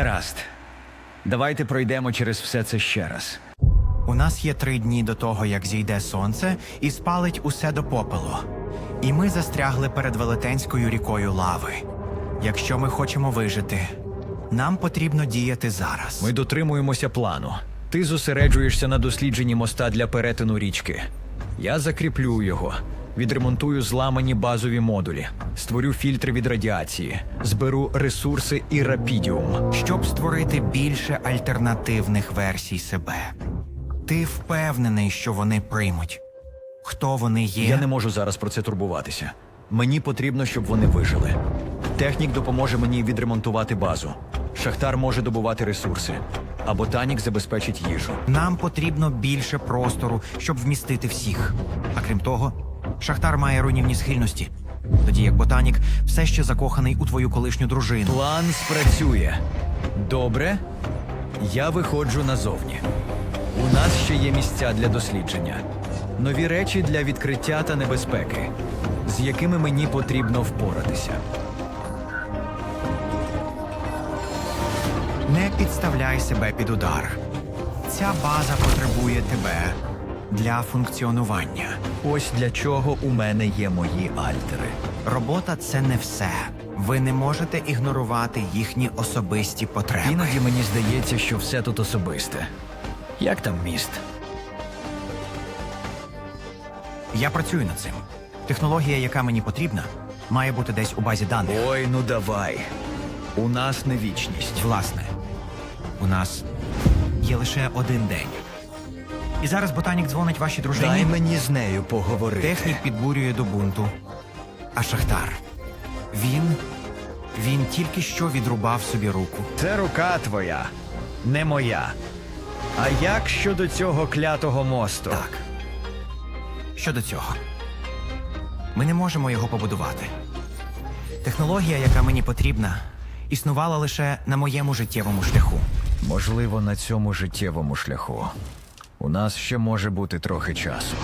Гаразд. Давайте пройдемо через все це ще раз. У нас є три дні до того, як зійде сонце і спалить усе до попелу. І ми застрягли перед велетенською рікою лави. Якщо ми хочемо вижити, нам потрібно діяти зараз. Ми дотримуємося плану. Ти зосереджуєшся на дослідженні моста для перетину річки. Я закріплю його, відремонтую зламані базові модулі, створю фільтри від радіації, зберу ресурси і рапідіум. щоб створити більше альтернативних версій себе. Ти впевнений, що вони приймуть. Хто вони є? Я не можу зараз про це турбуватися. Мені потрібно, щоб вони вижили. Технік допоможе мені відремонтувати базу. Шахтар може добувати ресурси, а ботанік забезпечить їжу. Нам потрібно більше простору, щоб вмістити всіх. А крім того, Шахтар має руйнівні схильності. Тоді як ботанік все ще закоханий у твою колишню дружину. План спрацює. Добре, я виходжу назовні. У нас ще є місця для дослідження, нові речі для відкриття та небезпеки, з якими мені потрібно впоратися. Не підставляй себе під удар. Ця база потребує тебе для функціонування. Ось для чого у мене є мої альтери. Робота це не все. Ви не можете ігнорувати їхні особисті потреби. Іноді мені здається, що все тут особисте. Як там міст? Я працюю над цим. Технологія, яка мені потрібна, має бути десь у базі даних. Ой, ну давай. У нас не вічність. Власне, у нас є лише один день. І зараз ботанік дзвонить вашій дружині. Дай мені з нею поговорити. Технік підбурює до бунту. А Шахтар. Він. Він тільки що відрубав собі руку. Це рука твоя, не моя. А як щодо цього клятого мосту? Так. Щодо цього, ми не можемо його побудувати. Технологія, яка мені потрібна, існувала лише на моєму життєвому шляху. Можливо, на цьому життєвому шляху. У нас ще може бути трохи часу.